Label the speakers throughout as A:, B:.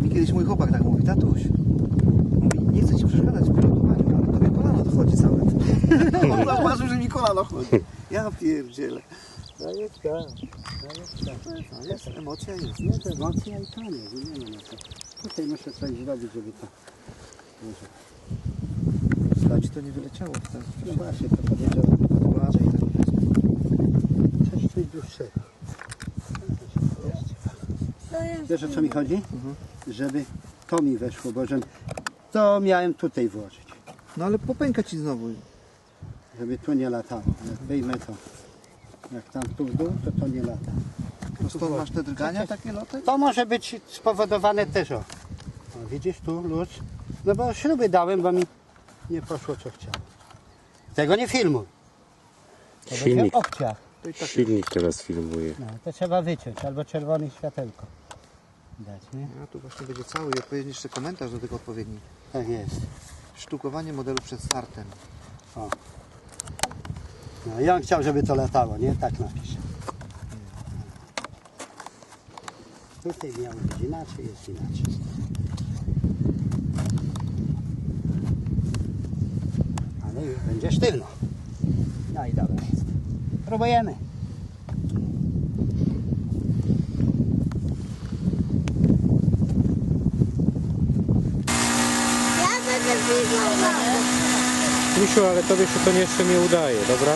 A: Mi kiedyś mój chłopak tak mówi, tatuś, mówi, nie chcę ci przeszkadzać w pilotowaniu, ale tobie kolano dochodzi całe. On zauważył, że mi kolano chodzi. Ja pierdzielę.
B: Zajeczka, zajeczka.
A: No jest, emocja jest.
B: Nie, to emocja i koniec, nie ma na to. Tutaj muszę coś zrobić, żeby to... Może.
A: Słuchajcie, to nie wyleciało w ten.
B: No właśnie, to powiedziałem. Coś dłuższego. Wiesz o co mi chodzi? Żeby to mi weszło, bo to miałem tutaj włożyć.
A: No ale popęka ci znowu.
B: Żeby tu nie latało. Jak wyjmę to, jak tam tu w dół, to to nie lata.
A: To stąd masz te drgania takie loty?
B: To może być spowodowane też o. o widzisz tu luz? No bo śruby dałem, bo mi nie poszło co chciałem. Tego nie filmuj. To będzie
C: Silnik.
B: obciach.
C: Silnik teraz filmuje.
B: No, to trzeba wyciąć, albo czerwone światełko dać, nie?
A: A tu właśnie będzie cały i odpowiedni jeszcze komentarz do tego odpowiedni.
B: Tak jest.
A: Sztukowanie modelu przed startem.
B: No i on chciał, żeby to latało, nie? Tak napiszę. Tutaj miało być inaczej, jest inaczej. Ale już będzie sztywno. No i dobra jest. Próbujemy.
D: Ja będę filmował.
C: Misiu, ale tobie się to jeszcze nie udaje, dobra?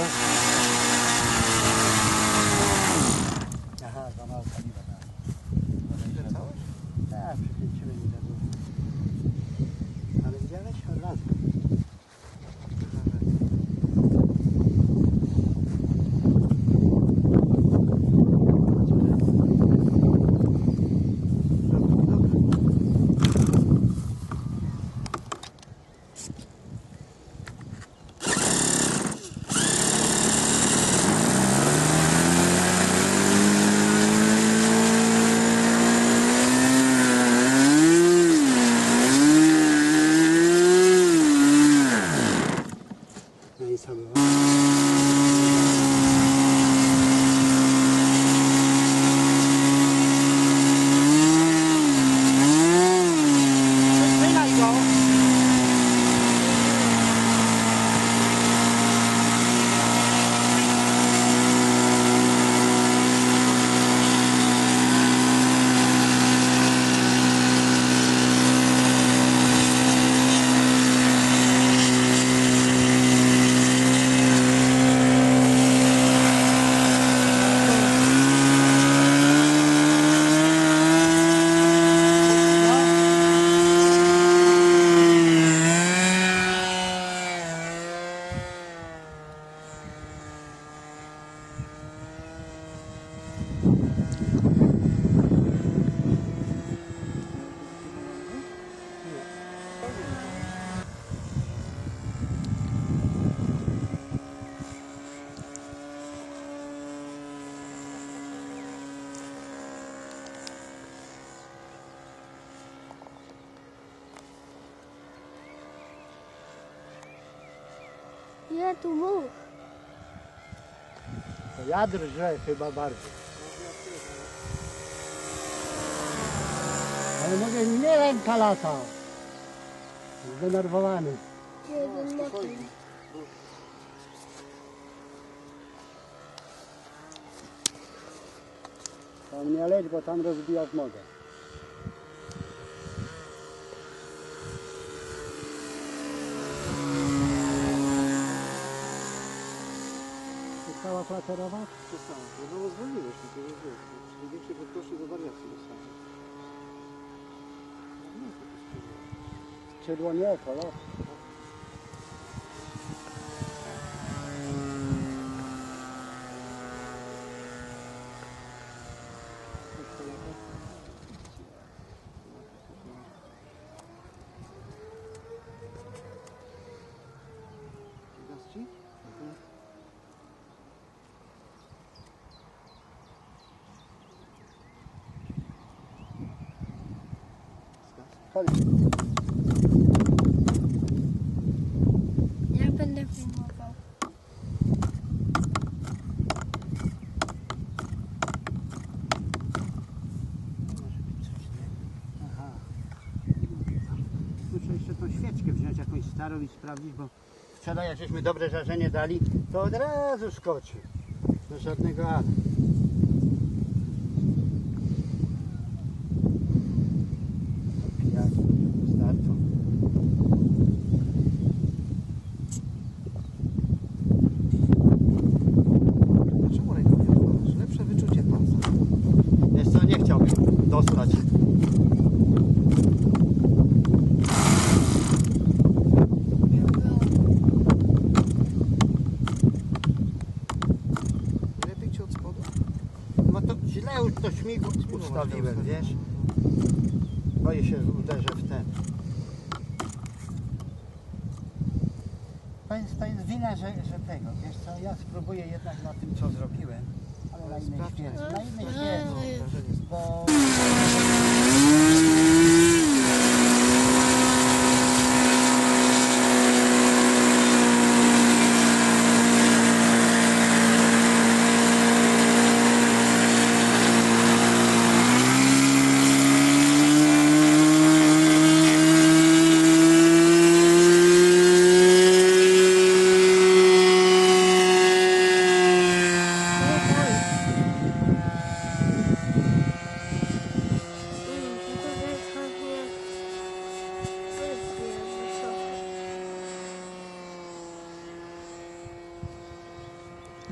D: Nie, tu mów.
B: To ja drżę chyba bardziej. Ale mówię, nie ręka lata. Zdenerwowany.
D: Jeden.
B: Tam nie leć, bo tam rozbijasz nogę. Została flaterowa?
A: Przestałem. No bo zwolniłeś mi to, że wiesz, czyli większe prędkości do wariacji dostałem.
B: Skrzydło nie, kolor.
A: Gaz
B: Chodź.
D: Ja będę filmował.
A: Aha. Muszę jeszcze tą
B: świeczkę wziąć jakąś starą i sprawdzić, bo wczoraj jak żeśmy dobre żarzenie dali, to od razu skoczy. Do żadnego ale. Śmigło ustawiłem, wiesz? Boję się, że uderzę w ten. To jest, to jest wina, że, że tego, wiesz co, ja spróbuję jednak na tym, co zrobiłem, ale na innej świetle, na innej
D: Eee.
B: świetle,
A: Wrażenie.
B: bo...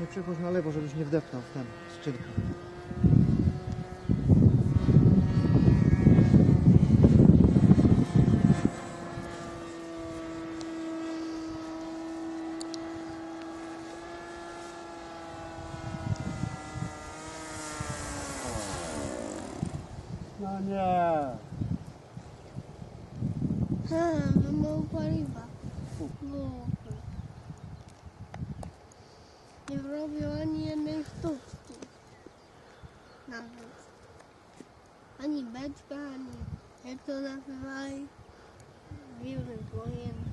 A: Nie przechodź na lewo, żebyś nie wdepnął w ten skrzynkę.
B: No nie.
D: Mam mało paliwa. No. Nie wrobił ani jednej sztuczki. Nawet. Ani beczka, ani jak to nazywali. Wilny płomień.